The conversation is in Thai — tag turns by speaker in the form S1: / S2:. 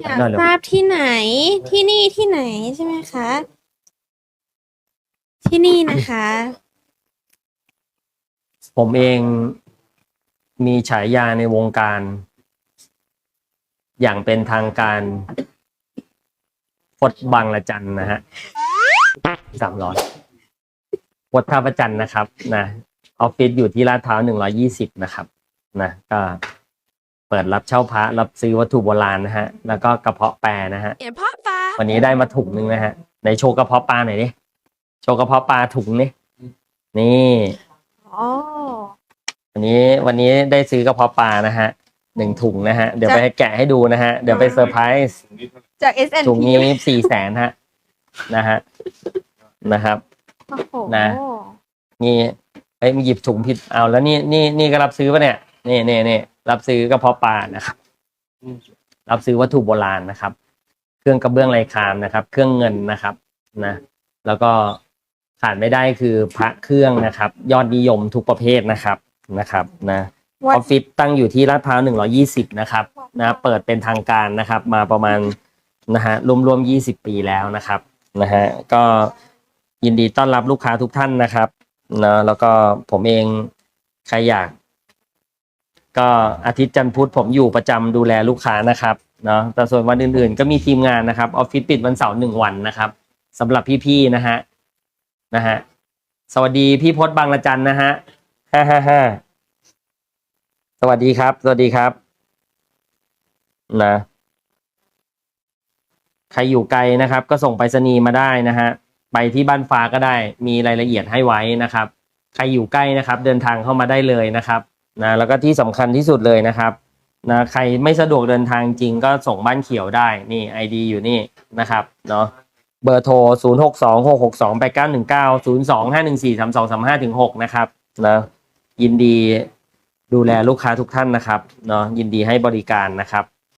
S1: อยาก
S2: หน่อยเร็ว
S1: ทราบที่ไหนที่นี่ที่ไหนใช่ไหมคะ ที่นี่นะคะ
S2: ผมเองมีฉายาในวงการ อย่างเป็นทางการพดบางละจันนะฮะสามร้อยพดท่าประจันนะครับ นะออฟฟิศอยู่ที่ลาดพร้าวหนึ่งร้อยี่สิบนะครับ นะก็ เปิดรับเช่าพระรับซื้อวัตถุโบราณนะฮะ แล้วก็กระเพาะแปรนะฮะ
S1: เห็นพ่อฟ้า
S2: วันนี้ได้มาถุงหนึ่งนะฮะในโชว์กระเพาะปลาหน่อยดิโชว์กระเพาะปลาถุงนี่นี่
S1: อ๋อ
S2: วันนี้วันนี้ได้ซื้อกระเพาะปลานะฮะหนึ่งถุงนะฮะ เดี๋ยวไป
S1: จะ
S2: ให้แกะให้ดูนะฮะ เดี๋ยวไปเซอร์ไพรส์
S1: จาก S N
S2: ถุง
S1: P
S2: นี้สี่แสนฮะนะฮะนะครับ
S1: โอ้โห
S2: นะนี่เอ้ยมีหยิบถุงผิดเอาแล้วนี่นี่นี่ก็รับซื้อปะเนี่ยนี่นี่นี่ รับซื้อกระเพาะปลานะครับ รับซื้อวัตถุโบราณนะครับ เครื่องกระเบื้องลายคามนะครับ เครื่องเงินนะครับนะ แล้วก็ขาดไม่ได้คือพระเครื่องนะครับ ยอดนิยมทุกประเภทนะครับนะครับนะอ
S1: วัด
S2: อฟฟิศตั้งอยู่ที่ลาดพร้าว120นะครับนะเปิดเป็นทางการนะครับ มาประมาณนะฮะรวมๆ20ปีแล้วนะครับนะฮะก็ยินดีต้อนรับลูกค้าทุกท่านนะครับนะแล้วก็ผมเองใครอยาก ก็อาทิตย์จันทร์พุธผมอยู่ประจำดูแลลูกค้านะครับเนาะแต่ส่วนวันอื่นๆ ก็มีทีมงานนะครับออฟฟิศปิดวันเสาร์หนึ่งวันนะครับสำหรับพี่ๆนะฮะนะฮะสวัสดีพี่พศบางละจันนะฮะฮ่าฮ่าฮ่าสวัสดีครับ สวัสดีครับนะใครอยู่ไกลนะครับ ก็ส่งไปรษณีย์มาได้นะฮะไปที่บ้านฟ้าก็ได้มีรายละเอียดให้ไว้นะครับ ใครอยู่ใกล้นะครับ เดินทางเข้ามาได้เลยนะครับ นะแล้วก็ที่สำคัญที่สุดเลยนะครับนะใครไม่สะดวกเดินทางจริงก็ส่งบ้านเขียวได้นี่ไอดีอยู่นี่นะครับเนาะเบอร์โทร 0 6 2 6 6 2 8 9 1 9 0 2 5 1 4 3 2 3 5ถึง6นะครับนะยินดีดูแลลูกค้าทุกท่านนะครับเนาะยินดีให้บริการนะครับ